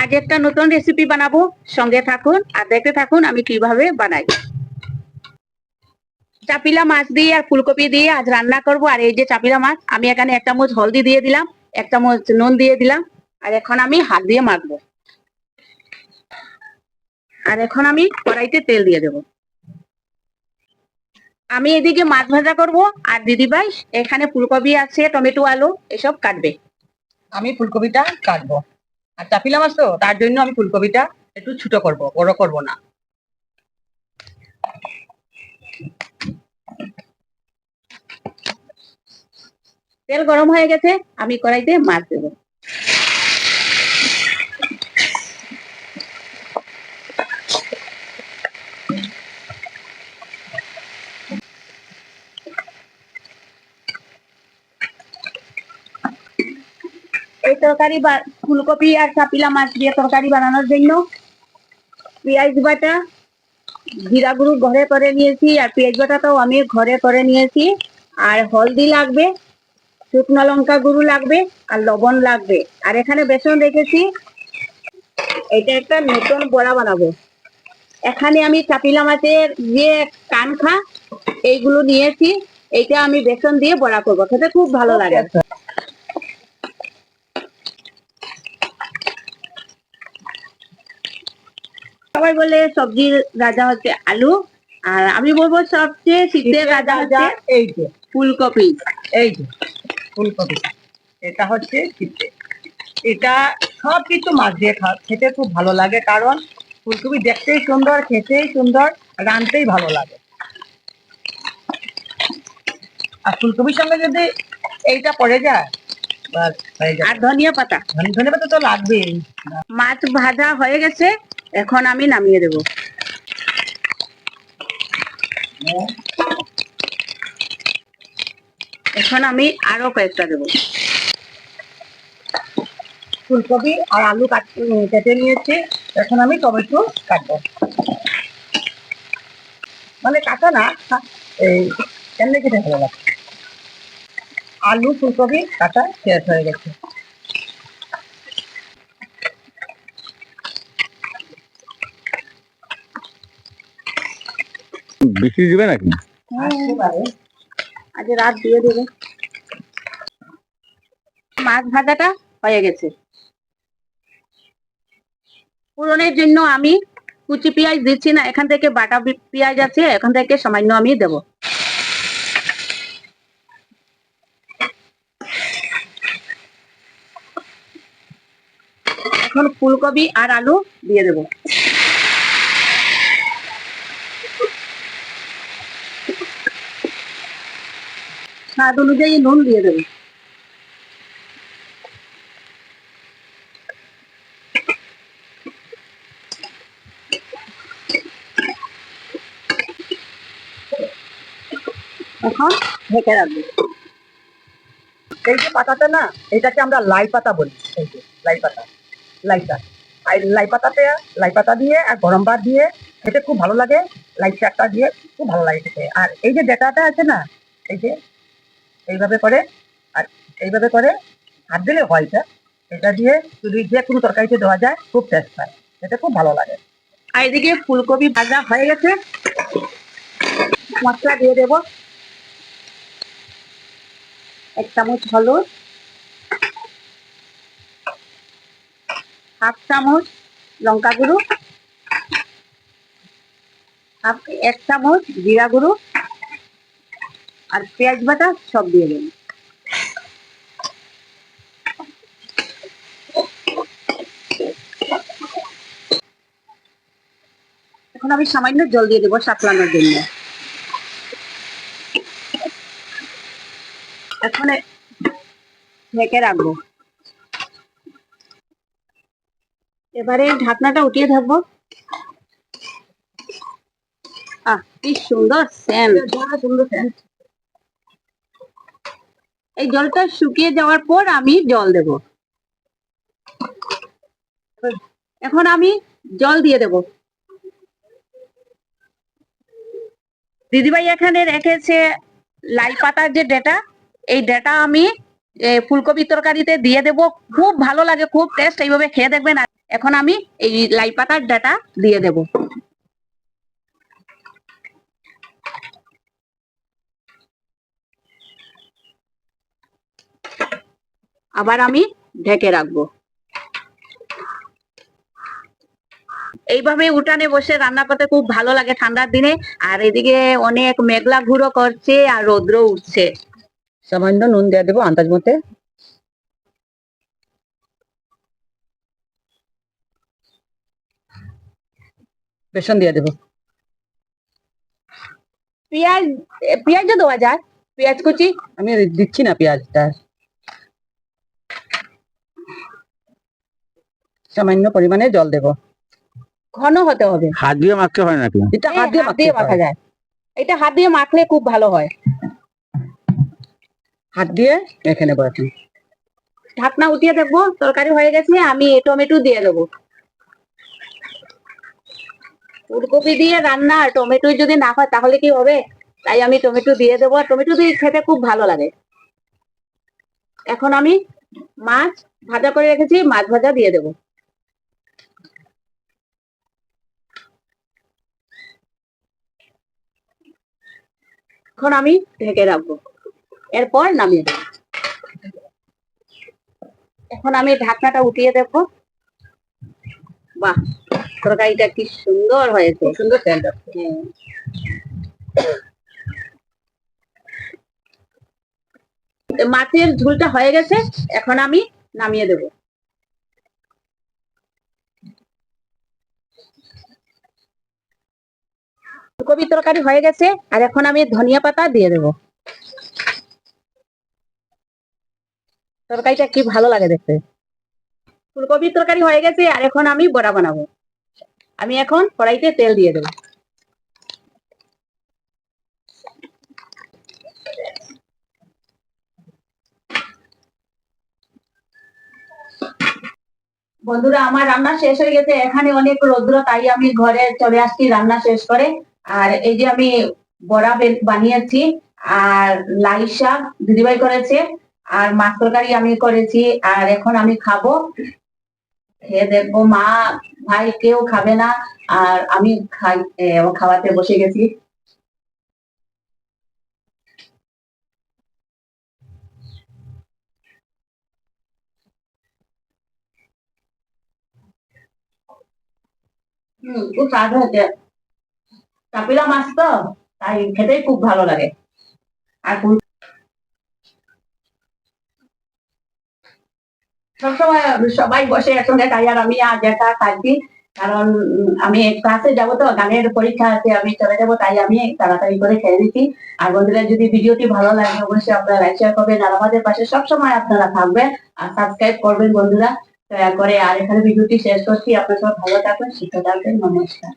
আজ একটা নতুন রেসিপি বানাবো। সঙ্গে থাকুন আর দেখতে থাকুন আমি কীভাবে বানাই। চাপিলা মাছ দিয়ে আর ফুলকপি দিয়ে আজ রান্না করব। আর এই যে চাপিলা মাছ, আমি এখানে এক চামচ হলদি দিয়ে দিলাম, এক চামচ নুন দিয়ে দিলাম, আর এখন আমি হাত দিয়ে মাখবো। আর এখন আমি কড়াইতে তেল দিয়ে দেব। আমি এদিকে মাছ ভাজা করব, আর দিদিভাই, এখানে ফুলকপি আছে, টমেটো আলু, এসব কাটবে। আমি ফুলকপিটা কাটবো। আর চাপিলা মাছ তো, তার জন্য আমি ফুলকপিটা একটু ছোট করব, বড় করব না। তেল গরম হয়ে গেছে, আমি কড়াইতে মাছ দেবো। তরকারি বা- ফুলকপি আর চাপিলা মাছ দিয়ে তরকারি বানানোর জন্য। পেঁয়াজ বাটা, জিরা গুঁড়ো ঘরে করে নিয়েছি আর পেঁয়াজ বাটাটাও আমি ঘরে করে নিয়েছি। আর হলদি লাগবে, শুকনো লঙ্কা গুঁড়ো লাগবে আর লবণ লাগবে। আর এখানে বেসন রেখেছি। এটা একটা নতুন বড়া বানাবো। এখানে আমি চাপিলা মাছের যে কানখা, এইগুলো নিয়েছি। এইটা আমি বেসন দিয়ে বড়া করব। খেতে খুব ভালো লাগে। সবাই বলে সবজির রাজা হচ্ছে আলু। আর আমি বলব সবচেয়ে শীতের রাজা হচ্ছে এই যে। ফুলকপি। এই যে ফুলকপি। এটা হচ্ছে শীতে। এটা সব কিছু মাছ দিয়ে খা খেতে খুব ভালো লাগে কারণ ফুলকপি দেখতেই সুন্দর খেতেই সুন্দর রানতেই ভালো লাগে। আর ফুলকপির সঙ্গে যদি এইটা পড়ে যায় আর ধনিয়া পাতা। ধনে পাতা তো লাগবেই। মাছ ভাজা হয়ে গেছে। এখন আমি নামিয়ে দেব। এখন আমি আরও কয়েকটা দেবো। ফুলকপি আর আলু কাট নিয়েছি। এখন আমি টমেটো কাটবো। মানে কাটা না এই এমনি কেটে ভালো লাগে আলু, ফুলকপি কাটা শেষ হয়ে গেছে। বেশি দিবে নাকি? আসতে আজ রাত দিয়ে দেবে। মাছ ভাজাটা হয়ে গেছে। পুরনের জন্য আমি কুচি পেঁয়াজ দিচ্ছি না, এখান থেকে বাটা পেঁয়াজ আছে, এখান থেকে সামান্য আমি দেব। এখন ফুলকপি আর আলু দিয়ে দেব। স্বাদ অনুযায়ী নুন দিয়ে দেবো। এখন ঢেকে রাখব। এই যে পাতাটা না, এটাকে আমরা লাই পাতা বলি। লাই পাতা, লাই আর লাই পাতাতে, লাই পাতা দিয়ে আর গরম ভাত দিয়ে খেতে খুব ভালো লাগে। লাই শাকটা দিয়ে খুব ভালো লাগে খেতে। আর এই যে ডেটাটা আছে না, এই যে এইভাবে করে, আর এইভাবে করে হাত দিলে হয় এটা দিয়ে যদি যে কোনো তরকারিতে দেওয়া যায়, খুব টেস্ট হয়। এটা খুব ভালো লাগে। আর এদিকে ফুলকপি ভাজা হয়ে গেছে। মশলা দিয়ে দেব। এক চামচ হলুদ। হাফ চামচ লঙ্কা গুঁড়ো। এক চামচ জিরা গুঁড়ো। আর পেঁয়াজ বাটা সব দিয়ে দেবেন এখন আমি সামান্য জল দিয়ে দেবো সাতলানোর জন্য। এখন ঢেকে রাখব। এবারে ঢাকনাটা উঠিয়ে থাকব আহ, কি সুন্দর সেন্ট সুন্দর sense। এই জলটা শুকিয়ে যাওয়ার পর আমি জল দেব। এখন আমি জল দিয়ে দেব। দিদিভাই এখানে রেখেছে লাই পাতার যে ডেটা, এই ডেটা আমি ফুলকপি তরকারিতে দিয়ে দেব। খুব ভালো লাগে, খুব টেস্ট এইভাবে খেয়ে দেখবেন। এখন আমি এই লাই পাতার ডাটা দিয়ে দেব। আবার আমি ঢেকে রাখব। এইভাবে উঠানে বসে রান্না করতে খুব ভালো লাগে ঠান্ডার দিনে। আর এদিকে অনেক মেঘলা ঘুরো করছে আর রৌদ্র উঠছে। সামান্য নুন দিয়ে দেবো আন্দাজ মতে। বেসন দিয়ে দেবো। পেঁয়াজ, পেঁয়াজও দেওয়া যায়। পেঁয়াজ কুচি, আমি দিচ্ছি না পেঁয়াজটা। সামান্য পরিমাণে জল দেবো। ঘন হতে হবে। হাত দিয়ে মাখতে হয় নাকি? এটা হ্যাঁ, হাত দিয়ে দিয়ে মাখতে মাখা যায়। এটা হাত দিয়ে মাখলে খুব ভালো হয়। হাত দিয়ে মেখে নেব এখন। ঢাকনা উঠিয়ে দেখব তরকারি হয়ে গেছে আমি টমেটো দিয়ে দেবো। ফুলকপি দিয়ে রান্না আর টমেটো যদি না হয় তাহলে কি হবে? তাই আমি টমেটো দিয়ে দেবো আর টমেটো দিয়ে খেতে খুব ভালো লাগে। এখন আমি মাছ ভাজা করে রেখেছি মাছ ভাজা দিয়ে দেবো। এখন আমি ঢেকে রাখব। এরপর নামিয়ে দেবো এখন আমি ঢাকনাটা উঠিয়ে দেখব বাহ তরকারিটা কি সুন্দর হয়েছে। সুন্দর হ্যাঁ। মাছের ঝুলটা হয়ে গেছে এখন আমি নামিয়ে দেব। ফুলকপি তরকারি হয়ে গেছে, আর এখন আমি ধনিয়া পাতা দিয়ে দেব। তরকারিটা কি ভালো লাগে দেখতে। ফুলকপির তরকারি হয়ে গেছে, আর এখন আমি বড়া বানাবো। আমি এখন কড়াইতে তেল দিয়ে দেবো। বন্ধুরা, আমার রান্না শেষ হয়ে গেছে। এখানে অনেক রৌদ্র, তাই আমি ঘরে চলে আসছি রান্না শেষ করে। আর এই যে আমি বড়া বানিয়েছি, আর লাই শাক দিদিভাই করেছে, আর মাছ তরকারি আমি করেছি, আর এখন আমি খাব। খেয়ে দেখব, মা ভাই কেউ খাবে না, আর আমি খাই খাওয়াতে বসে গেছি। হুম, খুব স্বাদ হয়েছে। কাপিলা মাছ তো, তাই খেতেই খুব ভালো লাগে। আর সবসময় সবাই বসে একসঙ্গে খাই আর আমি আজ একা খাচ্ছি কারণ আমি ক্লাসে যাব তো, গানের পরীক্ষা আছে, আমি চলে যাব, তাই আমি তাড়াতাড়ি করে খেয়ে নিচ্ছি। আর বন্ধুরা যদি ভিডিওটি ভালো লাগে, অবশ্যই আপনারা লাইক শেয়ার করবেন। আর আমাদের পাশে সবসময় আপনারা থাকবেন আর সাবস্ক্রাইব করবেন বন্ধুরা। দয়া করে আর এখানে ভিডিওটি শেষ করছি। আপনার সব ভালো থাকবেন, সুস্থ থাকবেন। নমস্কার।